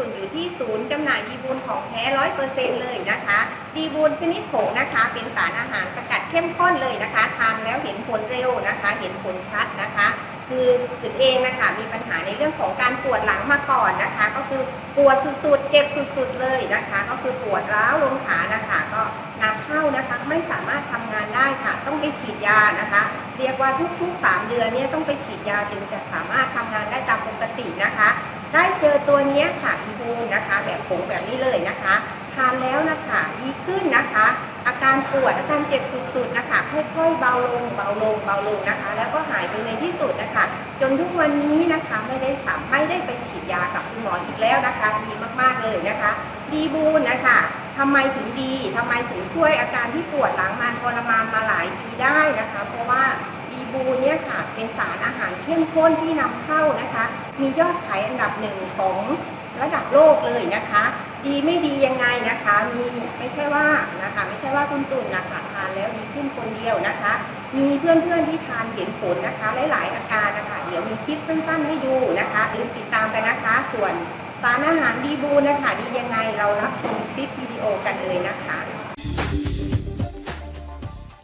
ตุ่นอยู่ที่ศูนย์จำหน่ายดีบูลของแท้ร้อยเปอร์เซ็นเลยนะคะ ดีบูลชนิดผงนะคะ เป็นสารอาหารสกัดเข้มข้นเลยนะคะ ทานแล้วเห็นผลเร็วนะคะ เห็นผลชัดนะคะ คือตุ่นเองนะคะ มีปัญหาในเรื่องของการปวดหลังมาก่อนนะคะ ก็คือปวดสุดๆ เจ็บสุดๆเลยนะคะ ก็คือปวดร้าวลงขานะคะ ก็นับเข้านะคะไม่สามารถทำงานได้ค่ะ ต้องไปฉีดยานะคะ เรียกว่าทุกๆ 3 เดือนเนี่ยต้องไปฉีดยาจึงจะสามารถทำงานได้ตามปกตินะคะ ได้เจอตัวนี้ค่ะอีบูนะคะ แบบผงแบบนี้เลยนะคะ ทานแล้วนะคะดีขึ้นนะคะ อาการปวดอาการเจ็บสุดๆนะคะ ค่อยๆเบาลงเบาลงเบาลงนะคะ แล้วก็หายไปในที่สุดนะคะ จนทุกวันนี้นะคะไม่ได้สามไม่ได้ไปฉีดยากับคุณหมออีกแล้วนะคะ ดีมากๆเลยนะคะดีบูนนะคะทำไมถึงดีทำไมถึงช่วยอาการที่ปวดหลังมันทรมานมาหลายปีได้นะคะ เพราะว่าดีบูนเนี่ยค่ะเป็นสารอาหารเข้มข้นที่นำเข้านะคะ มียอดขายอันดับหนึ่งของระดับโลกเลยนะคะ ดีไม่ดียังไงนะคะ มีไม่ใช่ว่านะคะไม่ใช่ว่าคุณตุ่นนะคะทานแล้วดีขึ้นคนเดียวนะคะ มีเพื่อนๆที่ทานเห็นผลนะคะ หลายๆอาการนะคะ เดี๋ยวมีคลิปสั้นๆให้ดูนะคะอย่าลืมติดตามกันนะคะ ส่วนสารอาหารดีบูนะคะดียังไงเรารับชมคลิปวิดีโอกันเลยนะคะ